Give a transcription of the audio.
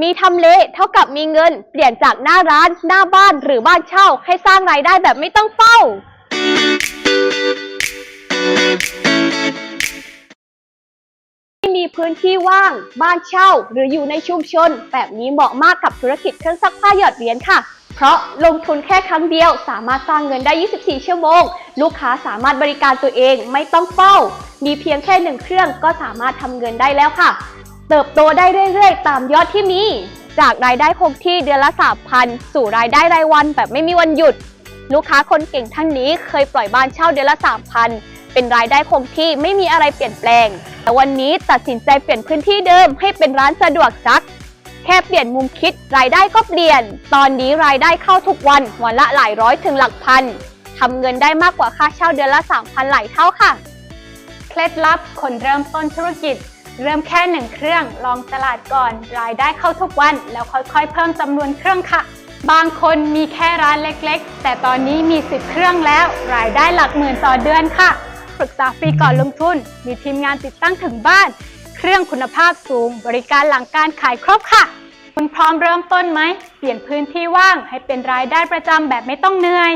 มีทำเลเท่ากับมีเงิน เปลี่ยนจากหน้าร้านหน้าบ้านหรือบ้านเช่า ให้สร้างรายได้แบบไม่ต้องเฝ้า ที่มีพื้นที่ว่างบ้านเช่า หรืออยู่ในชุมชน แบบนี้เหมาะมากกับธุรกิจเครื่องซักผ้าหยอดเหรียญค่ะ เพราะลงทุนแค่ครั้งเดียวสามารถสร้างเงินได้ 24 ชั่วโมง ลูกค้าสามารถบริการตัวเองไม่ต้องเฝ้า มีเพียงแค่หนึ่งเครื่องก็สามารถทำเงินได้แล้วค่ะ เติบโตได้เรื่อยๆ ตามยอดที่มี จากรายได้คงที่เดือนละ3,000สู่รายได้รายวันแบบไม่มีวันหยุด ลูกค้าคนเก่งท่านนี้เคยปล่อยบ้านเช่าเดือนละ3,000เป็นรายได้คงที่ไม่มีอะไรเปลี่ยนแปลง แต่วันนี้ตัดสินใจเปลี่ยนพื้นที่เดิมให้เป็นร้านสะดวกซัก แค่เปลี่ยนมุมคิดรายได้ก็เปลี่ยน ตอนนี้รายได้เข้าทุกวันวันละหลายร้อยถึงหลักพันทำเงินได้มากกว่าค่าเช่าเดือนละ3,000หลายเท่าค่ะ เคล็ดลับคนเริ่มต้นธุรกิจ เริ่มแค่หนึ่งเครื่องลองตลาดก่อน รายได้เข้าทุกวัน แล้วค่อยๆ เพิ่มจำนวนเครื่องค่ะ บางคนมีแค่ร้านเล็กๆ แต่ตอนนี้มี 10 เครื่องแล้ว รายได้หลักหมื่นต่อเดือนค่ะ ปรึกษาฟรีก่อนลงทุน มีทีมงานติดตั้งถึงบ้าน เครื่องคุณภาพสูง บริการหลังการขายครบค่ะ คุณพร้อมเริ่มต้นไหม เปลี่ยนพื้นที่ว่างให้เป็นรายได้ประจำแบบไม่ต้องเหนื่อย